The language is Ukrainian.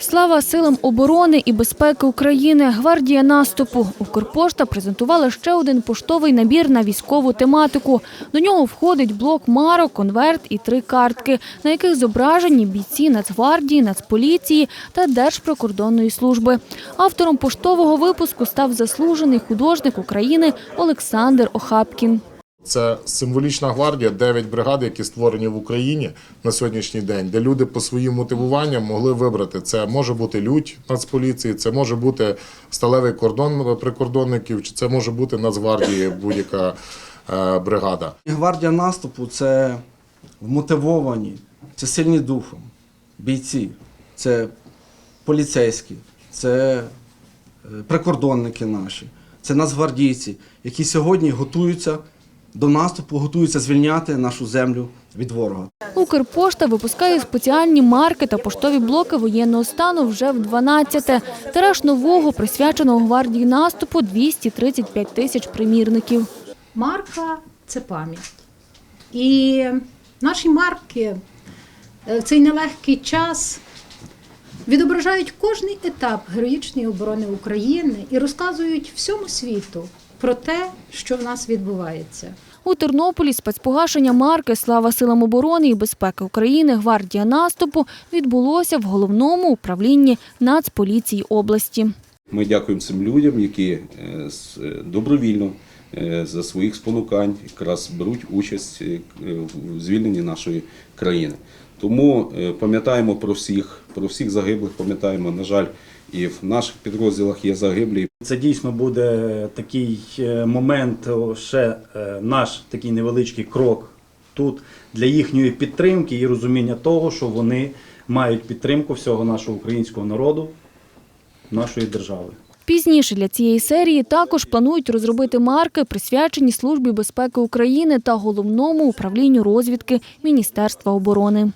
Слава силам оборони і безпеки України. Гвардія наступу. Укрпошта презентувала ще один поштовий набір на військову тематику. До нього входить блок марок, конверт і три картки, на яких зображені бійці Нацгвардії, Нацполіції та Держприкордонної служби. Автором поштового випуску став заслужений художник України Олександр Охапкін. Це символічна гвардія, 9 бригад, які створені в Україні на сьогоднішній день, де люди по своїм мотивуванням могли вибрати. Це може бути лють Нацполіції, це може бути сталевий кордон прикордонників, чи це може бути Нацгвардії будь-яка е, бригада. Гвардія наступу це вмотивовані, це сильні духом, бійці, це поліцейські, це е, прикордонники наші, це нацгвардійці, які сьогодні готуються до наступу, готуються звільняти нашу землю від ворога. Укрпошта випускає спеціальні марки та поштові блоки воєнного стану вже в 12-те. Тираж нового, присвяченого гвардії наступу, 235 тисяч примірників. Марка це пам'ять. І наші марки е, в цей нелегкий час відображають кожний етап героїчної оборони України і розказують всьому світу про те, що в нас відбувається. У Тернополі спецпогашення марки Слава силам оборони і безпеки України Гвардія наступу відбулося в головному управлінні Нацполіції області. Ми дякуємо цим людям, які е, е, добровільно е, за своїх спонукань якраз беруть участь в звільненні нашої країни. Тому пам'ятаємо про всіх, про всіх загиблих, пам'ятаємо, на жаль, і в наших підрозділах є загиблі. Це дійсно буде такий момент, ще наш такий невеличкий крок тут для їхньої підтримки і розуміння того, що вони мають підтримку всього нашого українського народу, нашої держави. Пізніше для цієї серії також планують розробити марки, присвячені Службі безпеки України та головному управлінню розвідки Міністерства оборони.